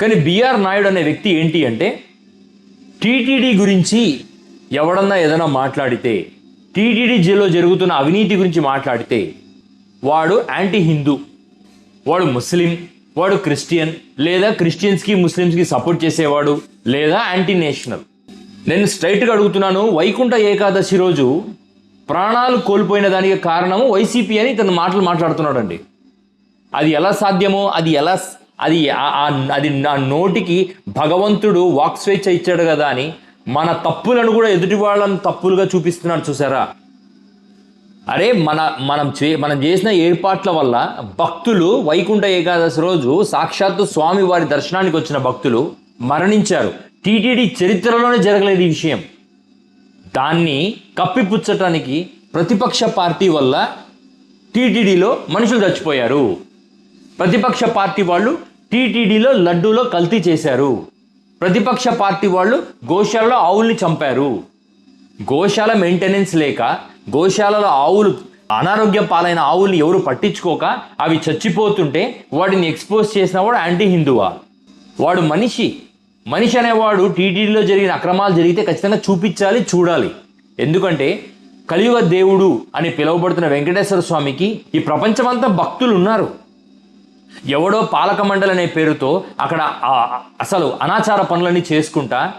కానీ బిఆర్ నాయుడు అనే వ్యక్తి ఏంటి అంటే టీటీడీ గురించి ఎవడన్నా ఏదైనా మాట్లాడితే టీటీడీ టీటీడీలో జరుగుతున్న అవినీతి గురించి మాట్లాడితే వాడు యాంటీ హిందూ వాడు ముస్లిం వాడు క్రిస్టియన్ లేదా క్రిస్టియన్స్కి ముస్లిమ్స్కి సపోర్ట్ చేసేవాడు లేదా యాంటీ నేషనల్ నేను స్ట్రైట్గా అడుగుతున్నాను వైకుంఠ ఏకాదశి రోజు ప్రాణాలు కోల్పోయిన దానికి కారణము వైసీపీ అని తన మాటలు మాట్లాడుతున్నాడండి. అది ఎలా సాధ్యమో అది ఎలా అది అది నా నోటికి భగవంతుడు వాక్ స్వేచ్ఛ ఇచ్చాడు కదా అని మన తప్పులను కూడా ఎదుటి వాళ్ళని తప్పులుగా చూపిస్తున్నాడు చూసారా? అరే మన మనం చే మనం చేసిన ఏర్పాట్ల వల్ల భక్తులు వైకుంఠ ఏకాదశి రోజు సాక్షాత్తు స్వామి వారి దర్శనానికి వచ్చిన భక్తులు మరణించారు. టీటీడీ చరిత్రలోనే జరగలేదు ఈ విషయం. దాన్ని కప్పిపుచ్చటానికి ప్రతిపక్ష పార్టీ వల్ల టీటీడీలో మనుషులు చచ్చిపోయారు. ప్రతిపక్ష పార్టీ వాళ్ళు టీటీడీలో లడ్డూలో కల్తీ చేశారు. ప్రతిపక్ష పార్టీ వాళ్ళు గోశాలలో ఆవుల్ని చంపారు. గోశాల మెయింటెనెన్స్ లేక గోశాలలో ఆవులు అనారోగ్యం పాలైన ఆవుల్ని ఎవరు పట్టించుకోక అవి చచ్చిపోతుంటే వాటిని ఎక్స్పోజ్ చేసిన వాడు యాంటీ హిందువా? వాడు మనిషి. మనిషి అనేవాడు టీటీడీలో జరిగిన అక్రమాలు జరిగితే ఖచ్చితంగా చూపించాలి చూడాలి. ఎందుకంటే కలియుగ దేవుడు అని పిలువబడుతున్న వెంకటేశ్వర స్వామికి ఈ ప్రపంచమంతా భక్తులు ఉన్నారు ఎవడో పాలక మండలి అనే పేరుతో అక్కడ అసలు అనాచార పనులన్నీ చేసుకుంటా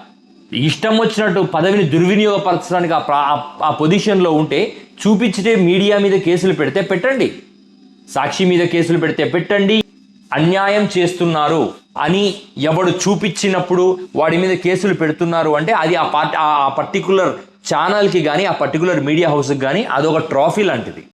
ఇష్టం వచ్చినట్టు పదవిని దుర్వినియోగపరచడానికి ఆ ఆ- ఆ పొజిషన్లో ఉంటే చూపించితే మీడియా మీద కేసులు పెడితే పెట్టండి. సాక్షి మీద కేసులు పెడితే పెట్టండి. అన్యాయం చేస్తున్నారు అని ఎవడు చూపించినప్పుడు వాడి మీద కేసులు పెడుతున్నారు అంటే అది ఆ పార్టీ ఆ పర్టికులర్ ఛానల్కి కానీ ఆ పర్టికులర్ మీడియా హౌస్కి కానీ అదొక ట్రాఫీ లాంటిది.